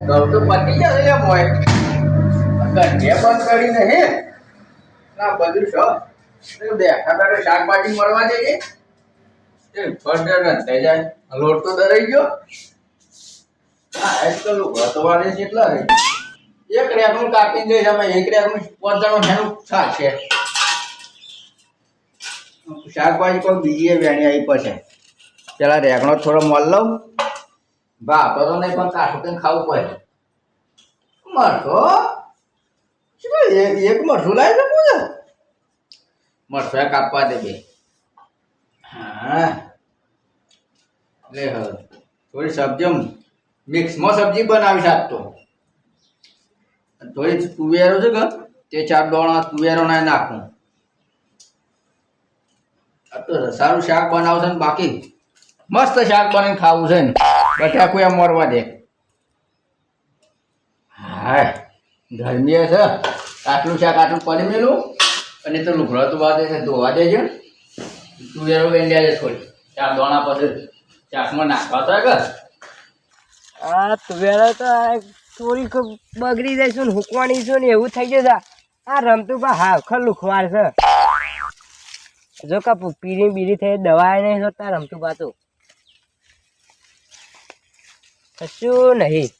પતી જશે ના બધું છો શાકભાજી મળવા જાય લોટ તો દરાઈ ગયો આજકાલ ભતવાને કેટલા રે એક રેકનું કાપીને જઈશ અમે એક રેકનું જણો એનું છે. શાકભાજી કોઈ બીજી વેણી આવી પછી પેલા રેકનો થોડો મોલ લઉં. બા તો તો નહીં પણ કાઠું કઈ ખાવું પડે. મરસો એક મરસું લાવી શકું છે? મરસો કાપવા દે બે. હા. લે હવે, થોડી સબ્જી મિક્સમાં સબ્જી બનાવી શકતો થોડી તુવેરો છે કે, તે ચાર દોણા તુવેરો ના નાખું. તો સારું શાક બનાવશે ને બાકી. મસ્ત શાક બનાવીને ખાવું છે ને. બધા કોઈ મરવા દે. હા ગરમી છે આટલું શાક આટલું પડી મેલું. અને તો લુગડો તો બાદ છે, ધોવા દેજો. તું એરો વેંડ્યા છે થોડી ચાર દોણા પછી શાકમાં નાખવા તો કે? આ તુવેરો તો થોડીક બગડી જઈશું ને, હુકવાની છું ને, એવું થઈ જશે. આ રમતું પણ હા, ખર ખવાર છે. જો કા પીરી બીરી થઈ દવા નહીં હોતા રમતું બા તો કશું નહીં.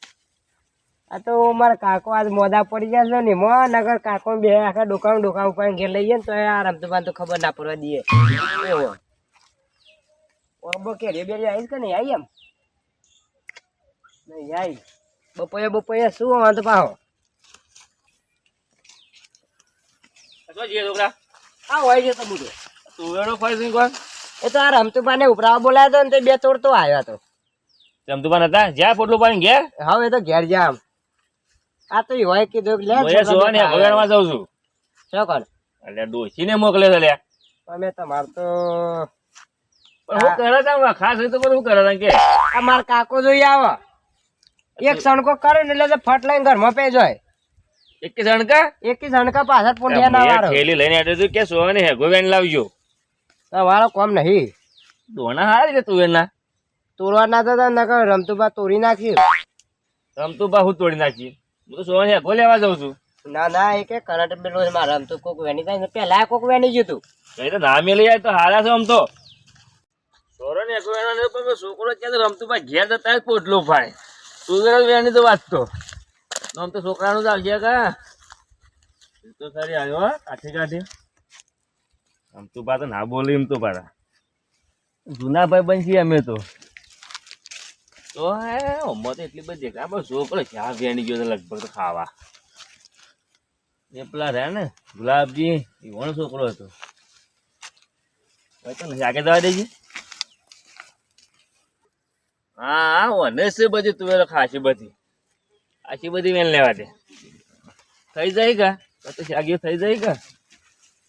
આ તો મારા કાકો આજ મોદા પડી જશે ને મો નગર કાકો બે આખા દુકાન દુકાન ઉપર ઘેર લઈ જાય ને તો આ રમતું બા તો ખબર ના પડવા દઈએ એવો. ઓબો કે રે બે આવીશ કે નહીં? આવી એમ? નહીં આવી બપોરે બપોરે શું વાંધો પાહો? છે છોકરા? આ હોય છે તો બધું. તુવેરો ફરી એ તો આ રમતુબા ને ઉપરાવા બોલાયો હતો ને તે બે તોડ તો આવ્યો હતો. જમતુભાન હતા? જ્યાં પોટલું પાણી ઘેર? હવે તો ઘેર જામ આ તો હોય કે કે લે મોય સોવાને ભગવાનમાં જાઉં છું. શું કર? એટલે ડોશીને મોકલે છે લ્યા અમે તમાર તો પણ હું કરે તા ખાસ હોય તો પણ હું કરે તા કે. આ માર કાકો જોઈ આવો. એક સણકો કરે ને એટલે તો ફટ લઈને ઘરમાં પે જાય એક જણકા? એક સણકા પાછળ પોંડિયા ના વાળો. થેલી લઈને આટલું છું કે સોવાને હેગો વેન લાવજો. તમારો કોમ નહીં. દોણા હારા તું તુવેરના તોરવા ના થતા નકર રમતુભા તોડી નાખ્યું રમતુભા હું તોડી નાખી? હું તો સોવાની હેગો લેવા જાઉં છું. ના ના એ કે કરંટ પેલો મારે રમતું કોક વેની થાય પેલા કોક વેની ગયું તું. કઈ તો ના મેલી જાય તો હારા છે આમ તો. સોરો ને વેનો પણ છોકરો ક્યાં તો રમતુભા બા ઘેર જતા પોટલું ફાડે તો વાત તો. આમ તો છોકરાનું જ આવશે કા? એ તો સારી આવ્યો હા કાઠી કાઠી. આમ તું તો ના બોલી એમ તો પાછા. જૂના ભાઈ બનશી અમે તો. તો હે, ઉંમર તો એટલી બધી દેખાય બસ છોકરો ચા વેણી ગયો લગભગ તો ખાવા. એ પેલા રહ્યા ને, ગુલાબજી, એ વણ છોકરો હતો. તો નથી આગળ જવા દેજે. હા હા વને છે બધી તુવેરો ખાસી બધી. આખી બધી વેન લેવા દે. થઈ જાય કા? તો શાકીઓ થઈ જાય કા?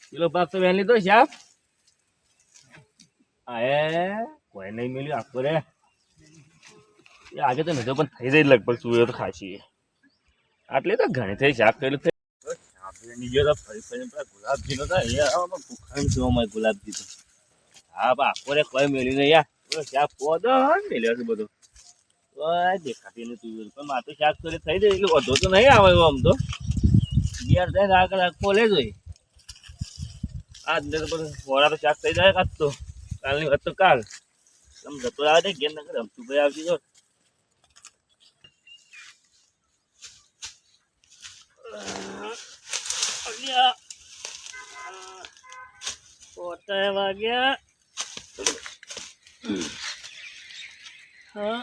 કિલો પાક તો વેન લીધો શાક એ કોઈ નહીં મળ્યું, આખો રે એ આગે તો નહીં પણ થઈ જાય લગભગ તુવેરો તો ખાસી આટલી તો ઘણી થઈ, શાક કરેલું થઈ તો ગુલાબજી નો થાય ગુલાબજી તો. હા બા આખો રે કોઈ મેળ્યું નહીં યાર. શાક પોદો મેળ્યો છે બધો. દેખાતી નથી પણ માથે શાક કરી થઈ જાય, એટલે વધો તો નહીં આવે આમ તો. ઘેર જાય ને આગળ ખોલે જોઈ આજ ને તો બધું મોડા તો શાક થઈ જાય કાજ તો. કાલની વાત તો કાલ. તમે જતો આવે ગેર ઘેર નગર રમતું ભાઈ આવતી જો પોતા વાગ્યા. હા.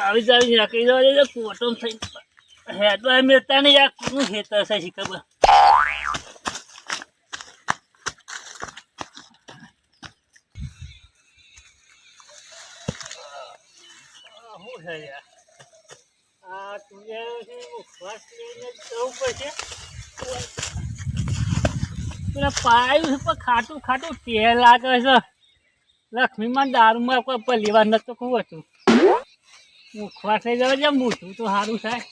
આવી જાવી જવા દેજો કોટો થઈ હેડો એમ મેતા ને યાર. કોનું હેતર છે શું છે યાર? આ તું ફર્સ્ટ લઈને જવું પડશે. પેલા પાયું છે, પણ ખાટું ખાટું તેલ લાગે છે. લક્ષ્મીમાં દારૂમાં કોઈ પલીવાર નતો કહું હતું. મુખવા થઈ જવા છે મૂઠું તો સારું થાય.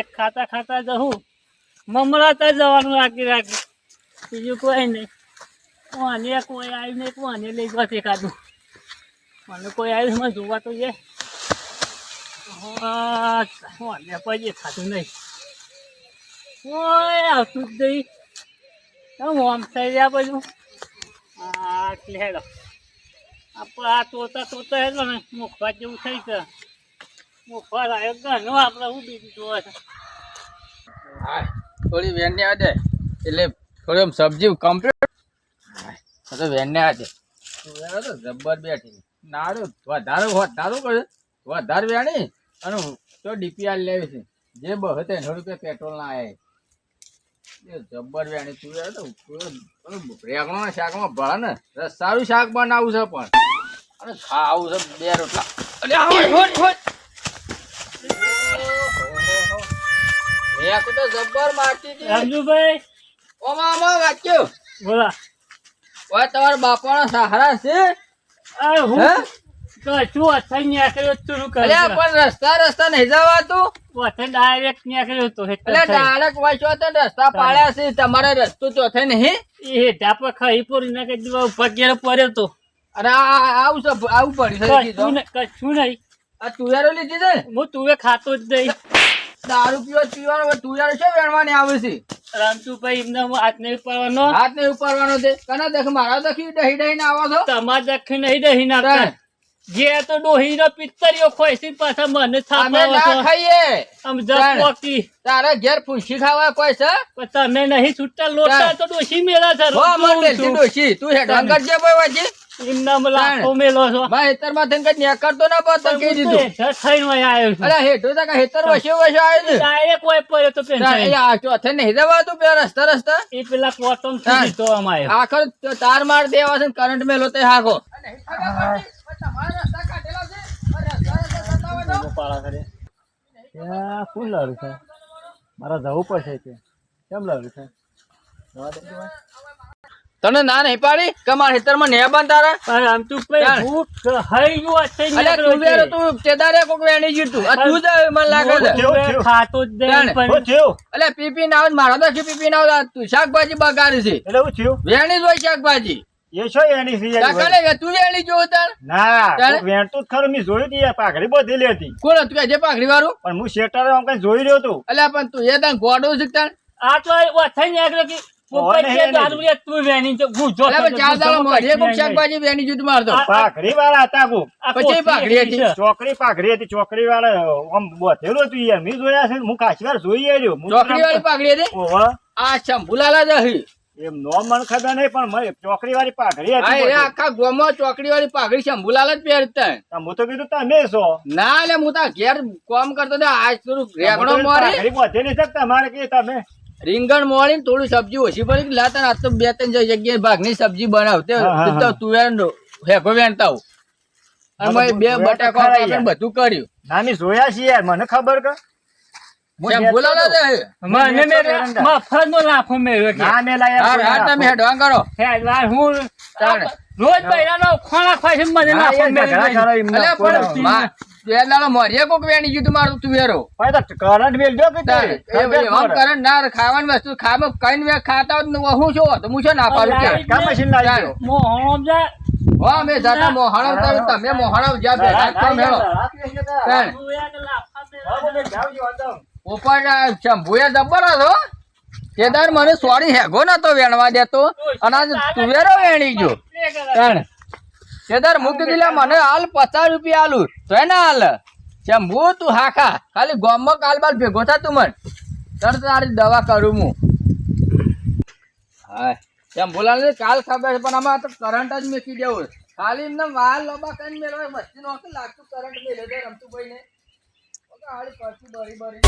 એક ખાતા ખાતા જવું મમરાતા જવાનું રાખી રાખી બીજું કોઈ નહીં. કોને કોઈ આવીને કોને લઈ જવા એકાદું મને કોઈ આવ્યું મને જોવા તો અને પછી ખાતું નહીં. કોઈ આવતું જ નહીં. કેમ આમ થઈ ગયા પછી આ એટલે આપણે આ તોતા તોતા હેલો ને, મુખવા જેવું થઈ છે મુખવા આવ્યો ઘરનો આપણે હું બીજું જોવા છે હા થોડી વેન ને આજે એટલે થોડી આમ સબ્જી કમ્પ્લીટ તો વેન ને આજે તો જબ્બર બેઠી. નારું, વધારે, વધારું કરે વધારે વેણી. અને તો ડીપીઆર લેવી છે. જે બહતે એનો રૂપિયા પેટ્રોલ ના આવે એ જબ્બર વેણી તું યાર તો રેગણો શાકમાં ભળે ને રસ સારું શાક બનાવું છે પણ. અને ખાવું છે બે રોટલા. તો જબ્બર મારતી હતી. રાજુભાઈ ઓમાં ઓમાં વાંચ્યો. બોલા. તમારા બાપાના સહારા છે? આ હું? હે તો શું અથાઈ નીકળ્યો તું કરે પણ રસ્તા રસ્તા નહીં જવાતું અથાઈ ડાયરેક્ટ નીકળ્યો તો એટલે એટલે વાંચો તો રસ્તા પાડ્યા છે તમારે રસ્તો ચોથે નહીં એ ઢાપા ખાઈ પૂરી નાખી દીવા ઉપર પડ્યો તો. અરે આવું પડી કશું. નહીં આ તુયારો લીધી છે ને? હું તુવે ખાતો જ નહીં. દારૂ પીવો પીવાનો તુયારો છે વેણવાની આવે છે? રામચુભાઈ એમને હાથ નહીં પાડવાનો હાથ નહીં ઉપાડવાનો છે. કના દેખ મારા દખી દહી દહી ને આવો છો? તમારા દખી નહીં દહી ત્રણ. જે તો ડોહી નો પિત્તરીઓ ખોઈસી પાછા મને અમે ના ખાઈએ. આમ ત્રણ. જપ તારે ઘેર ફૂસી ખાવા કોઈ છે? તમે નહીં છૂટતા લોટા. તો ડોશી મેલા છે હો મને ડોશી તું હેડવાન કરજે ભાઈ વાજી એમના માં લાખો મેલો છો. ભાઈ હેતરમાં થઈને કઈ નેકરતો ના પણ કહી હું દીધું. હેઠળ થઈને વહી આવ્યો છું. અરે હેઠું તો હેતર વસ્યો વસ્યો આવ્યો છે. ડાયરેક્ટ પડ્યો તો આ ચોથે નહીં જવાતું પેલા રસ્તા રસ્તા. એ પેલા કોટમ ત્રણ. તો અમારે આખર તો તાર માર દેવા છે કરંટ મેલો તે હાકો. શું લાવ્યું છે? મારા જવું પડશે કે. કેમ લાવ્યું છે? તને ના નહીં પાડી? કે મારા હેતરમાં ને બાંધ તારા? આમ તું. ભૂખ હઈ ગયું હશે અલ્યા તું વેરો તું કેદારે કોક વેણી ગયું તું. આ તું જ મને લાગે છે. ખાતો જ નહીં ત્રણ. પણ અલ્યા પીપી ના આવે મારા તો પીપી ના આવે. તું શાકભાજી બગાડી છે. એટલે હું થયું? વેણી જ હોય શાકભાજી. એ છો એની સિયારી કાકા તું વેણી જો તાર? ના તારે? વેણતું જ ખરું મેં જોયું તું પાઘડી બધેલી હતી. કોણ હતું? કે જે પાઘડી વાળું? પણ હું શેટર આમ કઈ જોઈ રહ્યો હતો અલ્યા પણ તું એ તને ગોડો છે તાર? આ તો કે તું તો વેણી હતા પછી પાઘડી હતી. ચોકડી પાઘડી હતી ચોકડી વાળા આમ બધેલું હતું યાર મેં જોયા છે હું વાર જોઈ આવ્યો. ચોકડી વાળી પાઘડી હતી? આ શંભુલાલા જ એમ નો મને ખબર નહીં પણ ચોકડી વાળી પાઘડી હતી. આખા ગોમાં ચોકડી વાળી પાઘડી શંભુલાલ જ પહેરતા તો હું તો કીધું તમે છો ના લે હું તાર ઘેર કોમ કરતો તો આજ થોડું રેગણો તો મોરી બધેલી છે કે તમારે કે તમે રીંગણ મોળી ને થોડું સબ્જી ઓછી પડી લાતા આ તો બે ત્રણ જગ્યાએ ભાગની સબ્જી બનાવતે. તુવેર હેકો વેણતા. અને બે બટાકા. બધું કર્યું નાની જોયા છે યાર મને ખબર કે રોજ બૈરાનો ખોણા ખાય મને. મા- કોક વેણી ગયું મારું તો કરંટ મેલજો કે તે? તારે. એ ખબર એમ પડે. કરે ના ખાવાની વસ્તુ કઈ વેગ ખાતા હું છું તો હું છે ના પાડું? કા મશીન લાવી દો? મોહણો જા હા અમે જાતા મોહણાવ તમે તમે છો મેળો ઉપર શંભુએ જબર હતો. કેદાર મને સોરી હેગો નતો વેણવા દેતો. અને આજ તુવેરો વેણી ગયો. કારણ કેદાર મૂકી દીધા મને હાલ પચાસ રૂપિયા આલુ. તો એને હાલ. શંભુ, તું હાખા. ખાલી ગોમમાં કાલ બાલ ભેગો થા તું મને. તરત તારી દવા કરું હું. હા ને કાલ ખબર પણ આમાં તો કરંટ જ મેકી દેવું ખાલી એમને વાલ લબા કરીને મેળવે. વસ્તી નો લાગતું કરંટ મેળે રમતું રમતુભાઈ હાડી પરથી બરી બરી.